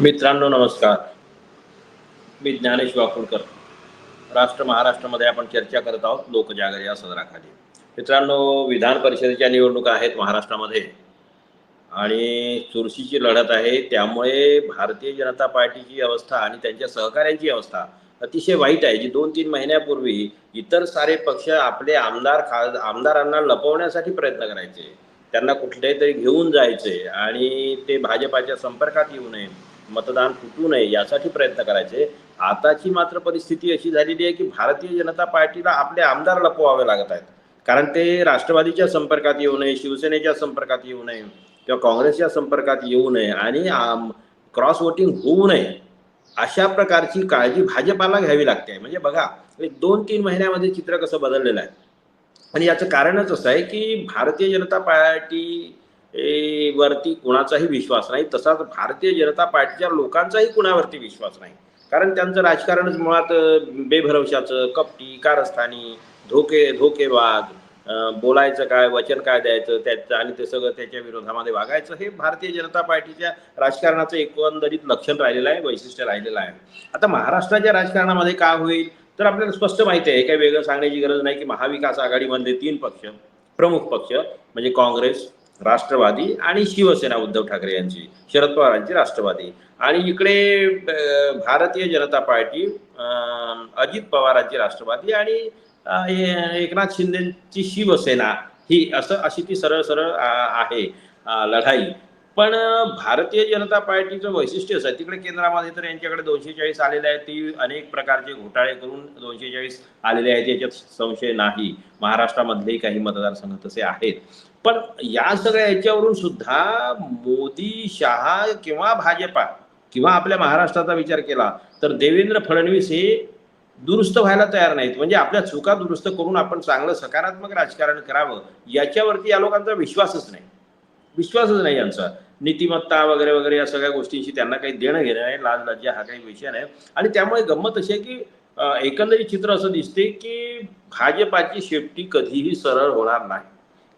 मित्रांनो नमस्कार. मी ज्ञानेश वाकुळकर राष्ट्र महाराष्ट्रामध्ये आपण चर्चा करत आहोत लोकजागर या सदराखाली. मित्रांनो विधान परिषदेच्या निवडणुका आहेत महाराष्ट्रामध्ये आणि चुरशीची लढत आहे. त्यामुळे भारतीय जनता पार्टीची अवस्था आणि त्यांच्या सहकाऱ्यांची अवस्था अतिशय वाईट आहे जी दोन तीन महिन्यापूर्वी इतर सारे पक्ष आपले आमदार खा आमदारांना लपवण्यासाठी प्रयत्न करायचे. त्यांना कुठले तरी घेऊन जायचे आणि ते भाजपाच्या संपर्कात येऊ नये. मतदान फुटू नये यासाठी प्रयत्न करायचे. आताची मात्र परिस्थिती अशी झालेली आहे की भारतीय जनता पार्टीला आपले आमदार लपवावे लागत आहेत. कारण ते राष्ट्रवादीच्या संपर्कात येऊ नये शिवसेनेच्या संपर्कात येऊ नये किंवा काँग्रेसच्या संपर्कात येऊ नये आणि क्रॉस वोटिंग होऊ नये अशा प्रकारची काळजी भाजपाला घ्यावी लागते. म्हणजे बघा एक दोन तीन महिन्यामध्ये चित्र कसं बदललेलं आहे. आणि याचं कारणच असं आहे की भारतीय जनता पार्टी वरती कुणाचाही विश्वास नाही. तसाच भारतीय जनता पार्टीच्या लोकांचाही कुणावरती विश्वास नाही. कारण त्यांचं राजकारणच मुळात बेभरवशाचं कपटी कारस्थानी धोके धोकेबाज बोलायचं काय वचन काय द्यायचं त्याचं आणि ते सगळं त्याच्या विरोधामध्ये वागायचं हे भारतीय जनता पार्टीच्या राजकारणाचं एकंदरीत लक्षण राहिलेलं आहे वैशिष्ट्य राहिलेलं आहे. आता महाराष्ट्राच्या राजकारणामध्ये काय होईल तर आपल्याला स्पष्ट माहिती आहे. काही वेगळं सांगण्याची गरज नाही की महाविकास आघाडीमधले तीन पक्ष प्रमुख पक्ष म्हणजे काँग्रेस राष्ट्रवादी आणि शिवसेना उद्धव ठाकरे यांची शरद पवारांची राष्ट्रवादी. आणि इकडे भारतीय जनता पार्टी अजित पवारांची राष्ट्रवादी आणि एकनाथ शिंदेची शिवसेना ही असं अशी ती सरळ सरळ आहे लढाई. पण भारतीय जनता पार्टीचं वैशिष्ट्य असं तिकडे केंद्रामध्ये तर यांच्याकडे दोनशे चाळीस आलेले आहेत. ती अनेक प्रकारचे घोटाळे करून दोनशे चाळीस आलेले आहेत. याच्यात संशय नाही. महाराष्ट्रामधलेही काही मतदारसंघ तसे आहेत. पण या सगळ्या याच्यावरून सुद्धा मोदी शहा किंवा भाजपा किंवा आपल्या महाराष्ट्राचा विचार केला तर देवेंद्र फडणवीस हे दुरुस्त व्हायला तयार नाहीत. म्हणजे आपल्या चुका दुरुस्त करून आपण चांगलं सकारात्मक राजकारण करावं याच्यावरती या लोकांचा विश्वासच नाही. विश्वासच नाही यांचा. नीतिमत्ता वगैरे वगैरे या सगळ्या गोष्टींशी त्यांना काही देणं घेणं आहे लाज लज्जा हा काही विषय नाही. आणि त्यामुळे गंमत अशी आहे की एकंदरीत चित्र असं दिसते की भाजपाची शेपटी कधीही सरळ होणार नाही.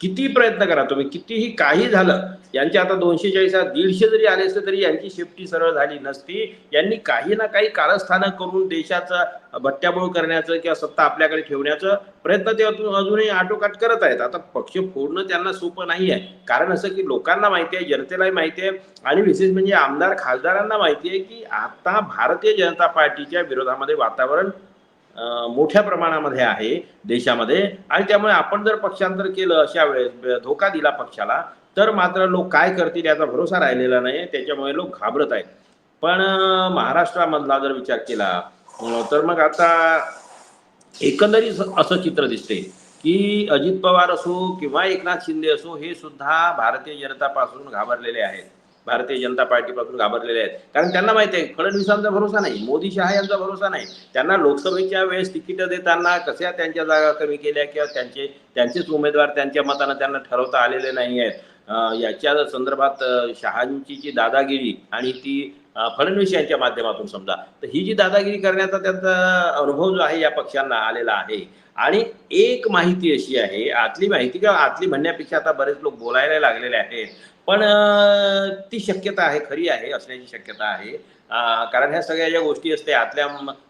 किती प्रयत्न करा तुम्ही कितीही काही झालं यांचे आता दोनशे चाळीस दीडशे जरी आले असते तरी यांची शेफ्टी सरळ झाली नसती. यांनी काही ना काही कारस्थानं करून देशाचा भट्ट्याबोळ करण्याचं किंवा सत्ता आपल्याकडे ठेवण्याचं प्रयत्न ते अजून- अजूनही आटोकाट करत आहेत. आता पक्ष फोडणं त्यांना सोपं नाही आहे. कारण असं की लोकांना माहिती आहे जनतेलाही माहिती आहे आणि विशेष म्हणजे आमदार खासदारांना माहिती आहे की आता भारतीय जनता पार्टीच्या विरोधामध्ये वातावरण मोठ्या प्रमाणामध्ये आहे देशामध्ये. आणि त्यामुळे आपण जर पक्षांतर केलं अशा वेळेस धोका दिला पक्षाला तर मात्र लोक काय करतील याचा भरोसा राहिलेला नाही त्याच्यामुळे लोक घाबरत आहेत. पण महाराष्ट्रामधला जर विचार केला तर मग आता एकंदरीत असं चित्र दिसते की अजित पवार असो किंवा एकनाथ शिंदे असो हे सुद्धा भारतीय जनतापासून घाबरलेले आहेत. भारतीय जनता पार्टीपासून घाबरलेले आहेत. कारण त्यांना माहिती आहे फडणवीसांचा भरोसा नाही मोदी शहा यांचा भरोसा नाही. त्यांना लोकसभेच्या वेळेस तिकीटं देताना कशा त्यांच्या जागा कमी केल्या किंवा त्यांचे त्यांचेच उमेदवार त्यांच्या मतानं त्यांना ठरवता आलेले नाही आहेत. याच्या संदर्भात शहांची जी दादागिरी आणि ती फडणवीस यांच्या माध्यमातून समजा तर ही जी दादागिरी करण्याचा त्यांचा अनुभव जो आहे या पक्षांना आलेला आहे. आणि एक माहिती अशी आहे आतली माहिती किंवा आतली म्हणण्यापेक्षा आता बरेच लोक बोलायला लागलेले आहेत. पण ती शक्यता आहे खरी आहे असण्याची शक्यता आहे. कारण ह्या सगळ्या ज्या गोष्टी असते आतल्या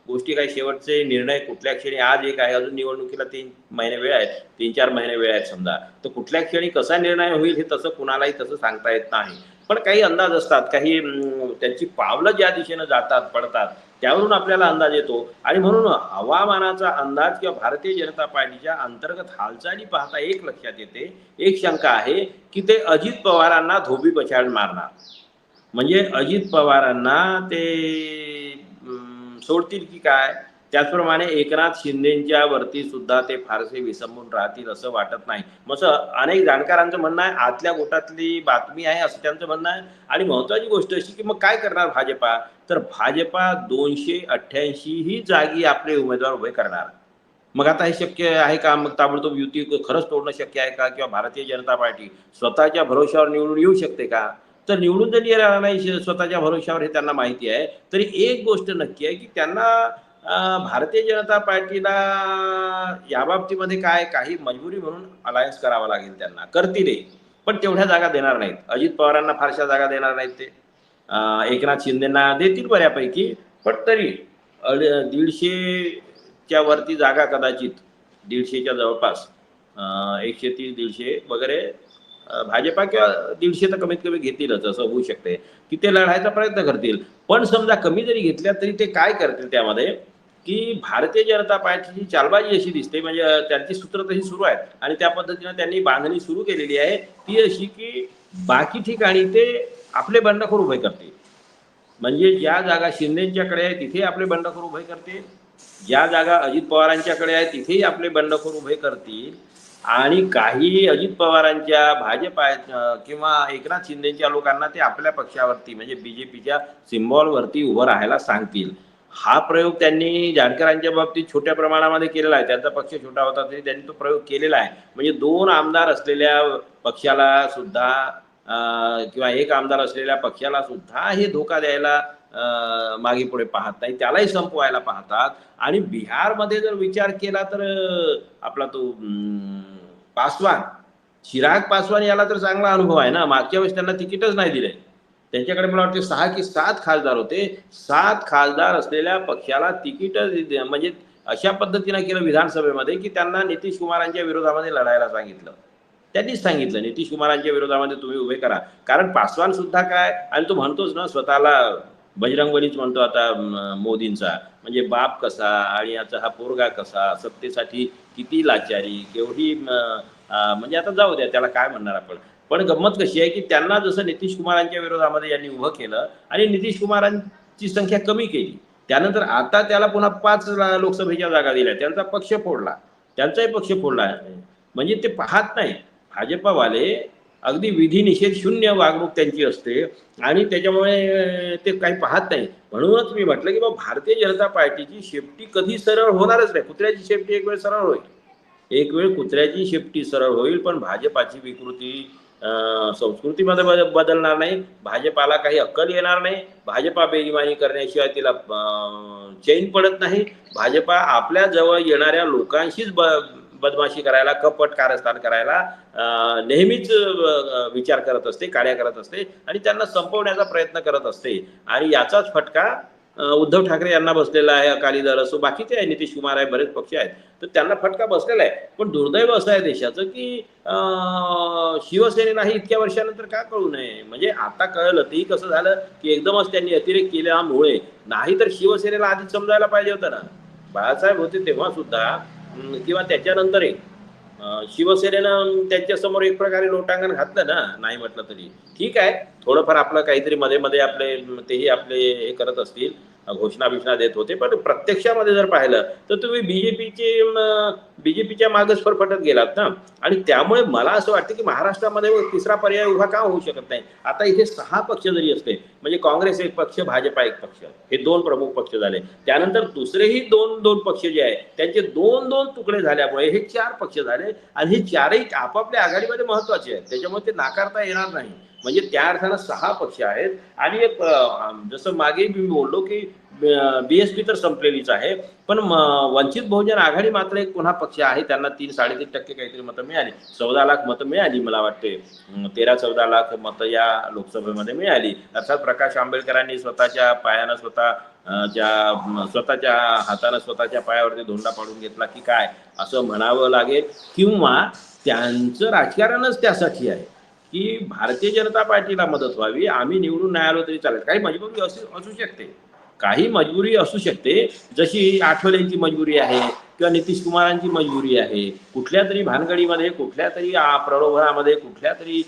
गोष्टी काही शेवटचे निर्णय कुठल्या क्षणी आज एक आहे अजून निवडणुकीला तीन महिने वेळ आहेत तीन चार महिने वेळ आहेत समजा. तर कुठल्या क्षणी कसा निर्णय होईल हे तसं कुणालाही तसं सांगता येत नाही. पण काही अंदाज असतात काही त्यांची पावलं ज्या दिशेनं जातात पडतात त्यावरून आपल्याला अंदाज येतो. आणि म्हणून हवामानाचा अंदाज किंवा भारतीय जनता पार्टीच्या अंतर्गत हालचाली पाहता एक लक्षात येते. एक शंका आहे की ते अजित पवारांना धोबी पछाड मारणार. म्हणजे अजित पवारांना ते सोडतील की काय? त्याचप्रमाणे एकनाथ शिंदेच्या वरती सुद्धा ते फारसे विसंबून राहतील असं वाटत नाही. मग असं अनेक जाणकारांचं म्हणणं आहे आतल्या गोटातली बातमी आहे असं त्यांचं म्हणणं आहे. आणि महत्वाची गोष्ट अशी की मग काय करणार भाजपा? तर भाजपा दोनशे अठ्ठ्याऐंशी ही जागी आपले उमेदवार उभे करणार. मग आता हे शक्य आहे का? मग ताबडतोब युती खरंच तोडणं शक्य आहे का? किंवा भारतीय जनता पार्टी स्वतःच्या भरोश्यावर निवडून येऊ शकते का? तर निवडून जरी येणार नाही स्वतःच्या भरोश्यावर हे त्यांना माहिती आहे. तरी एक गोष्ट नक्की आहे की त्यांना भारतीय जनता पार्टीला या बाबतीमध्ये काय काही मजबुरी म्हणून अलायन्स करावा लागेल त्यांना? करतील पण तेवढ्या जागा देणार नाहीत. अजित पवारांना फारशा जागा देणार नाहीत ते. एकनाथ शिंदेना देतील बऱ्यापैकी पण तरी अड- दीडशेच्या वरती जागा कदाचित दीडशेच्या जवळपास एकशे तीस दीडशे वगैरे भाजपा किंवा दीडशे तर कमीत कमी घेतीलच असं होऊ शकते तिथे लढायचा प्रयत्न करतील. पण समजा कमी जरी घेतल्या तरी ते काय करतील त्यामध्ये? ती भारतीय जनता पार्टीची चालबाजी अशी दिसते म्हणजे त्यांची सूत्र तशी सुरू आहेत आणि त्या पद्धतीनं त्यांनी बांधणी सुरू केलेली आहे. ती अशी की बाकी ठिकाणी ते आपले बंडखोर उभे करते म्हणजे ज्या जागा शिंदेच्याकडे आहे तिथे आपले बंडखोर उभे करते ज्या जागा अजित पवारांच्याकडे आहे तिथेही आपले बंडखोर उभे करतील. आणि काही अजित पवारांच्या भाजप किंवा एकनाथ शिंदेच्या लोकांना ते आपल्या पक्षावरती म्हणजे बीजेपीच्या सिम्बॉलवरती उभं राहायला सांगतील. हा प्रयोग त्यांनी जानकरांच्या बाबतीत छोट्या प्रमाणामध्ये केलेला आहे. त्यांचा पक्ष छोटा होता तरी त्यांनी तो प्रयोग केलेला आहे. म्हणजे दोन आमदार असलेल्या पक्षाला सुद्धा किंवा एक आमदार असलेल्या पक्षाला सुद्धा हे धोका द्यायला मागे पुढे पाहत नाही. त्यालाही संपवायला पाहतात. आणि बिहारमध्ये जर विचार केला तर आपला तो पासवान चिराग पासवान याला तर चांगला अनुभव आहे ना? मागच्या वेळेस त्यांना तिकीटच नाही दिले. त्यांच्याकडे मला वाटते सहा की सात खासदार होते. सात खासदार असलेल्या पक्षाला तिकीट म्हणजे अशा पद्धतीनं केलं विधानसभेमध्ये की त्यांना नितीश कुमारांच्या विरोधामध्ये लढायला सांगितलं. त्यांनीच सांगितलं नितीश कुमारांच्या विरोधामध्ये तुम्ही उभे करा. कारण पासवान सुद्धा काय आणि तो म्हणतोच ना स्वतःला बजरंगबलीच म्हणतो आता मोदींचा. म्हणजे बाप कसा आणि याचा हा पोरगा कसा सत्तेसाठी किती लाचारी केवढी म्हणजे आता जाऊ द्या त्याला काय म्हणणार आपण? पण गंमत कशी आहे की त्यांना जसं नितीश कुमारांच्या विरोधामध्ये यांनी उभं केलं आणि नितीश कुमारांची संख्या कमी केली त्यानंतर आता त्याला पुन्हा पाच ला- लोकसभेच्या जागा दिल्या त्यांचा पक्ष फोडला. त्यांचाही पक्ष फोडला म्हणजे ते पाहत नाही. भाजपावाले अगदी विधी निषेध शून्य वागणूक त्यांची असते आणि त्याच्यामुळे ते काही पाहत नाही. म्हणूनच मी म्हटलं की बा भारतीय जनता पार्टीची शेपटी कधी सरळ होणारच नाही. कुत्र्याची शेपटी एक वेळ सरळ होईल. एक वेळ कुत्र्याची शेपटी सरळ होईल पण भाजपाची विकृती संस्कृतीमध्ये बद- बदलणार नाही. भाजपाला काही अक्कल येणार नाही. भाजपा बेगिमानी करण्याशिवाय तिला चैन पडत नाही. भाजपा आपल्या जवळ येणाऱ्या लोकांशीच ब बदमाशी करायला कपट कारस्थान करायला नेहमीच विचार करत असते कार्य करत असते आणि त्यांना संपवण्याचा प्रयत्न करत असते. आणि याचाच फटका उद्धव ठाकरे यांना बसलेला आहे अकाली दल असो बाकीचे आहे नितीश कुमार आहे बरेच पक्ष आहेत. तर त्यांना फटका बसलेला आहे. पण दुर्दैव असं आहे देशाचं की शिवसेनेलाही इतक्या वर्षानंतर का कळू नये? म्हणजे आता कळलं तेही कसं झालं की एकदमच त्यांनी अतिरेक केल्यामुळे नाही तर शिवसेनेला आधीच समजायला पाहिजे होतं ना. बाळासाहेब होते तेव्हा सुद्धा किंवा त्याच्यानंतरही. शिवसेनेनं त्यांच्यासमोर एक प्रकारे लोटांगण घातलं ना नाही म्हटलं तरी. ठीक आहे थोडंफार आपलं काहीतरी मध्ये मध्ये आपले तेही आपले हे करत असतील. घोषणा बिषणा देत होते. पण प्रत्यक्षामध्ये जर पाहिलं तर तुम्ही बीजेपीचे बीजेपीच्या मागच फरफटत गेलात ना. आणि त्यामुळे मला असं वाटतं की महाराष्ट्रामध्ये तिसरा पर्याय उभा का होऊ शकत नाही? आता इथे सहा पक्ष जरी असले म्हणजे काँग्रेस एक पक्ष भाजपा एक पक्ष हे दोन प्रमुख पक्ष झाले. त्यानंतर दुसरेही दोन दोन पक्ष जे आहे त्यांचे दोन दोन तुकडे झाल्यामुळे हे चार पक्ष झाले. आणि हे चारही आपापल्या आघाडीमध्ये महत्त्वाचे आहेत. त्याच्यामुळे ते नाकारता येणार नाही. म्हणजे त्या अर्थानं सहा पक्ष आहेत. आणि एक जसं मागे मी बोललो की बीएसपी तर संपलेलीच आहे. पण म- वंचित बहुजन आघाडी मात्र एक पुन्हा पक्ष आहे. त्यांना तीन साडेतीन टक्के काहीतरी मतं मिळाली. चौदा लाख मतं मिळाली मला वाटते तेरा चौदा लाख मतं या लोकसभेमध्ये मिळाली. अर्थात प्रकाश आंबेडकरांनी स्वतःच्या पायानं स्वतः ज्या स्वतःच्या हातानं स्वतःच्या पायावरती धोंडा पाडून घेतला की काय असं म्हणावं लागेल. किंवा त्यांचं राजकारणच त्यासाठी आहे. की भारतीय जनता पार्टीला मदत व्हावी आम्ही निवडून नाही आलो तरी चालेल. काही मजबुरी असू असू शकते. काही मजबुरी असू शकते. जशी आठवलेंची मजबुरी आहे किंवा नितीश कुमारांची मजबुरी आहे कुठल्या तरी भानगडीमध्ये कुठल्या तरी प्रलोभनामध्ये कुठल्या तरी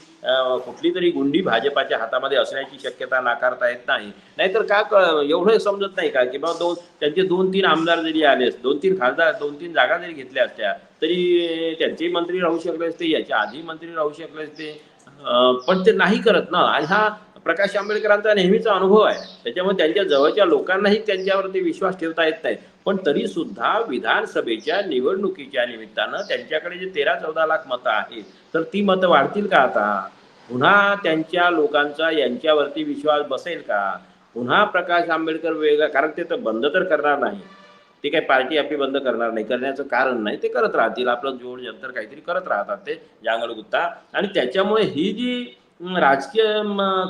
कुठली तरी गुंडी भाजपाच्या हातामध्ये असण्याची शक्यता नाकारता येत नाही. नाहीतर का एवढं समजत नाही का किंवा दोन त्यांचे दोन तीन आमदार जरी आले दोन तीन खासदार दोन तीन जागा जरी घेतल्या असत्या तरी त्यांचे मंत्री राहू शकले असते याच्या आधी मंत्री राहू शकले असते. पण ते नाही करत ना. आणि हा प्रकाश आंबेडकरांचा नेहमीचा अनुभव आहे. त्याच्यामुळे त्यांच्या जवळच्या लोकांनाही त्यांच्यावरती विश्वास ठेवता येत नाही. पण तरी सुद्धा विधानसभेच्या निवडणुकीच्या निमित्तानं त्यांच्याकडे जे तेरा चौदा लाख मतं आहेत तर ती मतं वाढतील का आता? पुन्हा त्यांच्या लोकांचा यांच्यावरती विश्वास बसेल का? पुन्हा प्रकाश आंबेडकर वेगळा कारण ते तर बंद तर करणार नाही. ते काही पार्टी आपली बंद करणार नाही करण्याचं कारण नाही ते करत राहतील. आपलं जोड जंतर काहीतरी करत राहतात ते जांगड गुत्ता आणि त्याच्यामुळे ही जी राजकीय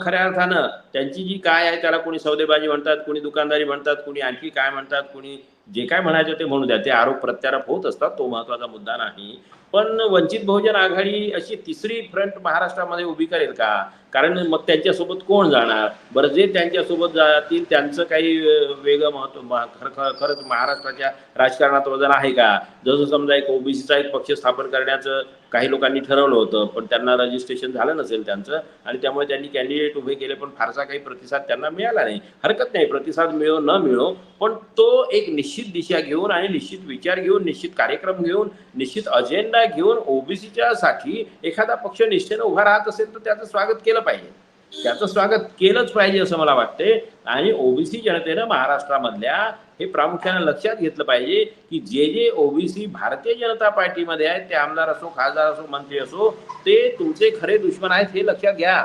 खऱ्या अर्थानं त्यांची जी काय आहे त्याला कोणी सौदेबाजी म्हणतात कोणी दुकानदारी म्हणतात कोणी आणखी काय म्हणतात कोणी जे काय म्हणायचे ते म्हणू द्या. ते आरोप प्रत्यारोप होत असतात तो महत्त्वाचा मुद्दा नाही. पण वंचित बहुजन आघाडी अशी तिसरी फ्रंट महाराष्ट्रामध्ये उभी करेल का? कारण मग त्यांच्यासोबत कोण जाणार? बरं जे त्यांच्यासोबत जातील त्यांचं काही वेगळं महत्त्व खरं- खरंच महाराष्ट्राच्या राजकारणात वजन आहे का? जसं समजा एक ओबीसीचा एक पक्ष स्थापन करण्याचं काही लोकांनी ठरवलं होतं पण त्यांना रजिस्ट्रेशन झालं नसेल त्यांचं आणि त्यामुळे त्यांनी कॅन्डिडेट उभे केले पण फारसा काही प्रतिसाद त्यांना मिळाला नाही. हरकत नाही प्रतिसाद मिळो न मिळो पण तो एक निश्चित दिशा घेऊन आणि निश्चित विचार घेऊन निश्चित कार्यक्रम घेऊन निश्चित अजेंडा घेऊन ओबीसीच्या साठी एखादा पक्ष निष्ठेनं उभा राहत असेल तर त्याचं स्वागत केलं पाहिजे. त्याचं स्वागत केलंच पाहिजे असं मला वाटते आणि ओबीसी जनतेनं महाराष्ट्रामधल्या हे प्रामुख्याने लक्षात घेतलं पाहिजे की जे जे ओबीसी भारतीय जनता पार्टीमध्ये आहेत ते आमदार असो खासदार असो मंत्री असो ते तुमचे खरे दुश्मन आहेत हे लक्षात घ्या.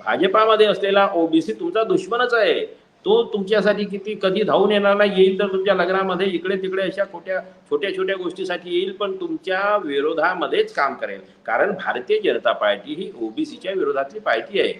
भाजपामध्ये असलेला ओबीसी तुमचा दुश्मनच आहे. तो तुमच्यासाठी किती कधी धावून येणार नाही येईल तर तुमच्या लग्नामध्ये इकडे तिकडे अशा खोट्या छोट्या छोट्या गोष्टीसाठी येईल पण तुमच्या विरोधामध्येच काम करेल. कारण भारतीय जनता पार्टी ही ओबीसीच्या विरोधातली पार्टी आहे.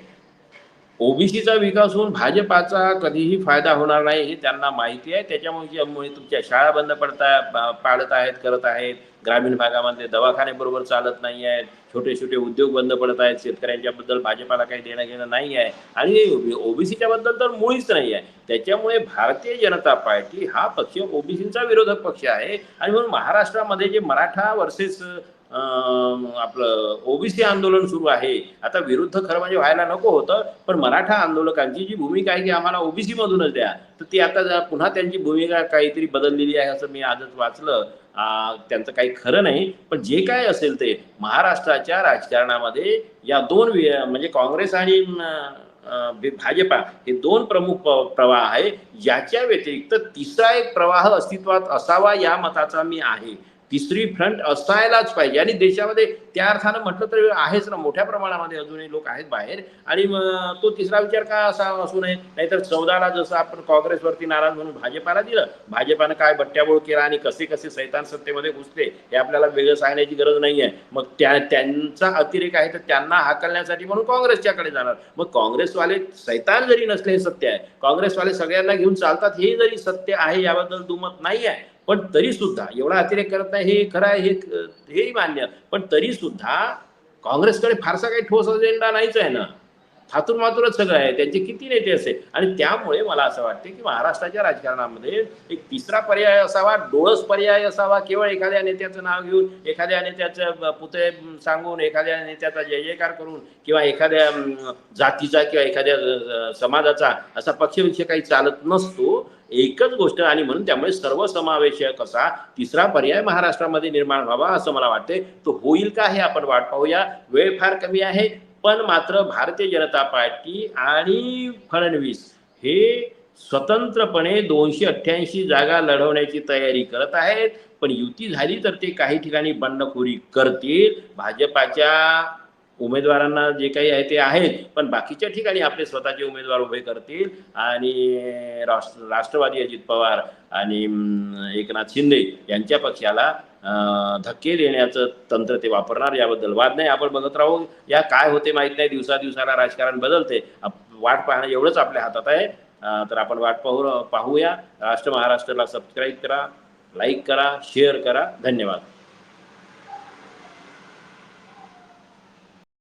ओबीसीचा विकास होऊन भाजपाचा कधीही फायदा होणार नाही हे त्यांना माहिती आहे. त्याच्यामुळे तुमच्या शाळा बंद पडता पाडत आहेत करत आहेत. ग्रामीण भागामध्ये दवाखाने बरोबर चालत नाही आहेत. छोटे छोटे उद्योग बंद पडत आहेत. शेतकऱ्यांच्या बद्दल भाजपाला काही देणं घेणं नाही आहे. आणि ओबीसीच्या बद्दल तर मुळीच नाही आहे. त्याच्यामुळे भारतीय जनता पार्टी हा पक्ष ओबीसीचा विरोधक पक्ष आहे. आणि म्हणून महाराष्ट्रामध्ये जे मराठा वर्सेस आपलं ओबीसी आंदोलन सुरू आहे. आता विरुद्ध खरं म्हणजे व्हायला नको होतं पण मराठा आंदोलकांची जी भूमिका आहे की आम्हाला ओबीसी मधूनच द्या. तर ती आता पुन्हा त्यांची भूमिका काहीतरी बदललेली आहे असं मी आजच वाचलं. त्यांचं काही खरं नाही पण जे काय असेल ते महाराष्ट्राच्या राजकारणामध्ये या दोन म्हणजे काँग्रेस आणि भाजपा हे दोन प्रमुख प्रवाह आहे. याच्या व्यतिरिक्त तिसरा एक प्रवाह अस्तित्वात असावा या मताचा मी आहे. तिसरी फ्रंट असायलाच पाहिजे. आणि देशामध्ये त्या अर्थानं म्हटलं तर आहेच ना मोठ्या प्रमाणामध्ये अजूनही लोक आहेत बाहेर. आणि तो तिसरा विचार का असा असू नये? नाहीतर चौदाला जसं आपण काँग्रेसवरती नाराज म्हणून भाजपाला दिलं भाजपानं काय बट्ट्याबोळ केला आणि कसे कसे सैतान सत्तेमध्ये घुसले हे आपल्याला वेगळं सांगण्याची गरज नाही आहे मग त्या त्यांचा अतिरेक आहे तर त्यांना हाकलण्यासाठी म्हणून काँग्रेसच्याकडे जाणार. मग काँग्रेसवाले सैतान जरी नसले हे सत्य आहे काँग्रेसवाले सगळ्यांना घेऊन चालतात हे जरी सत्य आहे याबद्दल दुमत नाही आहे पण तरी सुद्धा एवढा अतिरेक करत नाही हे खरं आहे हे हेही मान्य. पण तरी सुद्धा काँग्रेसकडे फारसा काही ठोस अजेंडा नाहीच आहे ना. थातुरमातुरच सगळं आहे. त्यांचे किती नेते असे आणि त्यामुळे मला असं वाटते की महाराष्ट्राच्या राजकारणामध्ये एक तिसरा पर्याय असावा डोळस पर्याय असावा. केवळ एखाद्या नेत्याचं नाव घेऊन एखाद्या नेत्याचं पुतळे सांगून एखाद्या नेत्याचा जय जयकार करून किंवा एखाद्या जातीचा किंवा एखाद्या समाजाचा असा पक्षविषय काही चालत नसतो. एकच गोष्ट आणि म्हणून त्यामुळे सर्वसमावेशक असा तिसरा पर्याय महाराष्ट्रामध्ये निर्माण व्हावा असं मला वाटते तो होईल का हे आपण वाट पाहूया. वेळ फार कमी आहे. पण मात्र भारतीय जनता पार्टी आणि फडणवीस हे स्वतंत्रपणे दोनशे अठ्ठ्याऐंशी जागा लढवण्याची तयारी करत आहेत. पण युती झाली तर ते काही ठिकाणी बंडखोरी करतील. भाजपाच्या उमेदवारांना जे काही आहे ते आहेत. पण बाकीच्या ठिकाणी आपले स्वतःचे उमेदवार उभे करतील. आणि राष्ट्र राष्ट्रवादी अजित पवार आणि एकनाथ शिंदे यांच्या पक्षाला धक्के देण्याचं तंत्र ते वापरणार याबद्दल वाद नाही. आपण बघत राहू या काय होते माहीत नाही. दिवसा दिवसाला राजकारण बदलते. वाट पाहणं एवढंच आपल्या हातात आहे. तर आपण वाट पाहू पाहूया. राष्ट्र महाराष्ट्राला सबस्क्राईब करा लाईक करा शेअर करा. धन्यवाद.